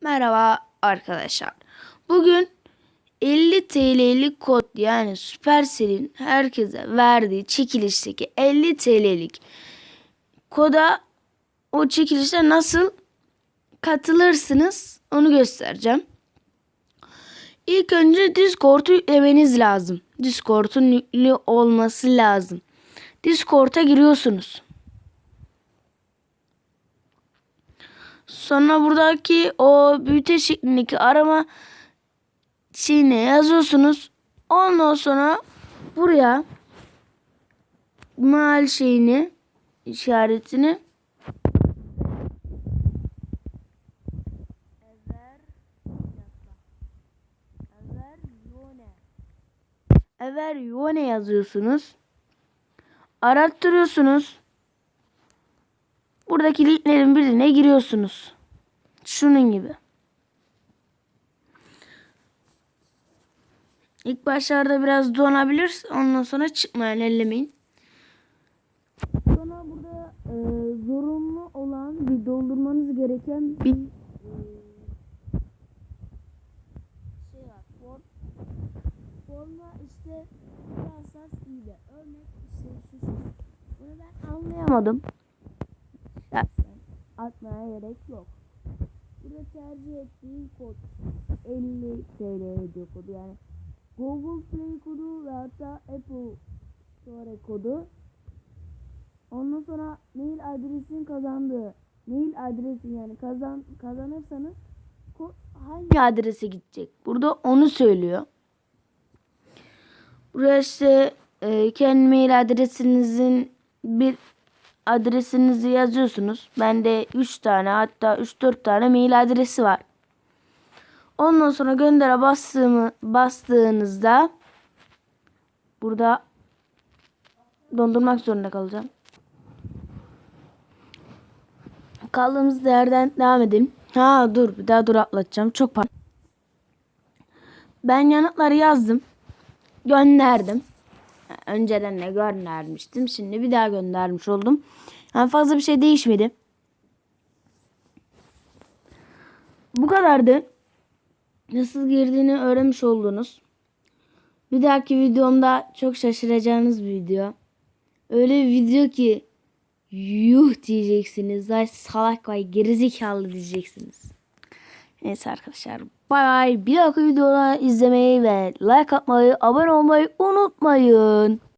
Merhaba arkadaşlar. Bugün 50 TL'lik kod yani Supercell'in herkese verdiği çekilişteki 50 TL'lik koda o çekilişte nasıl katılırsınız onu göstereceğim. İlk önce Discord'u yüklemeniz lazım. Discord'un yüklü olması lazım. Discord'a giriyorsunuz. Sonra buradaki o büyüte şeklindeki arama şeyine yazıyorsunuz. Ondan sonra buraya mal şeyini işaretini Ever Yone yazıyorsunuz. Arattırıyorsunuz. Buradaki linklerin birine giriyorsunuz. Şunun gibi. İlk başlarda biraz donabilir. Ondan sonra çıkmayan ellemeyin. Sonra burada e, zorunlu olan bir doldurmanız gereken bir e, şey var. Form. İşte yazarsanız iyi de. Örnek işte şu. Bunu ben anlayamadım. Şahsen atmaya gerek yok. Burada tercih ettiğim kod 50 TL ediyor kodu yani. Google Play kodu ve hatta Apple Store kodu. Ondan sonra mail adresin kazandığı mail adresi yani kazan kazanırsanız kod hangi adrese gidecek? Burada onu söylüyor. Buraya işte e, kendi mail adresinizin bir adresinizi yazıyorsunuz. Bende 3 tane hatta 3-4 tane mail adresi var. Ondan sonra göndere bastığımı bastığınızda burada dondurmak zorunda kalacağım. Kaldığımız yerden devam edelim. Ha dur bir daha dur atlatacağım. Çok pardon. Ben yanıtları yazdım. Gönderdim. Önceden de göndermiştim. Şimdi bir daha göndermiş oldum. Yani fazla bir şey değişmedi. Bu kadardı. Nasıl girdiğini öğrenmiş oldunuz. Bir dahaki videomda çok şaşıracağınız bir video. Öyle bir video ki yuh diyeceksiniz. Ay salak vay gerizekalı diyeceksiniz. Neyse arkadaşlar. Bay bay. Bir dahaki videoda izlemeyi ve like atmayı, abone olmayı unutmayın.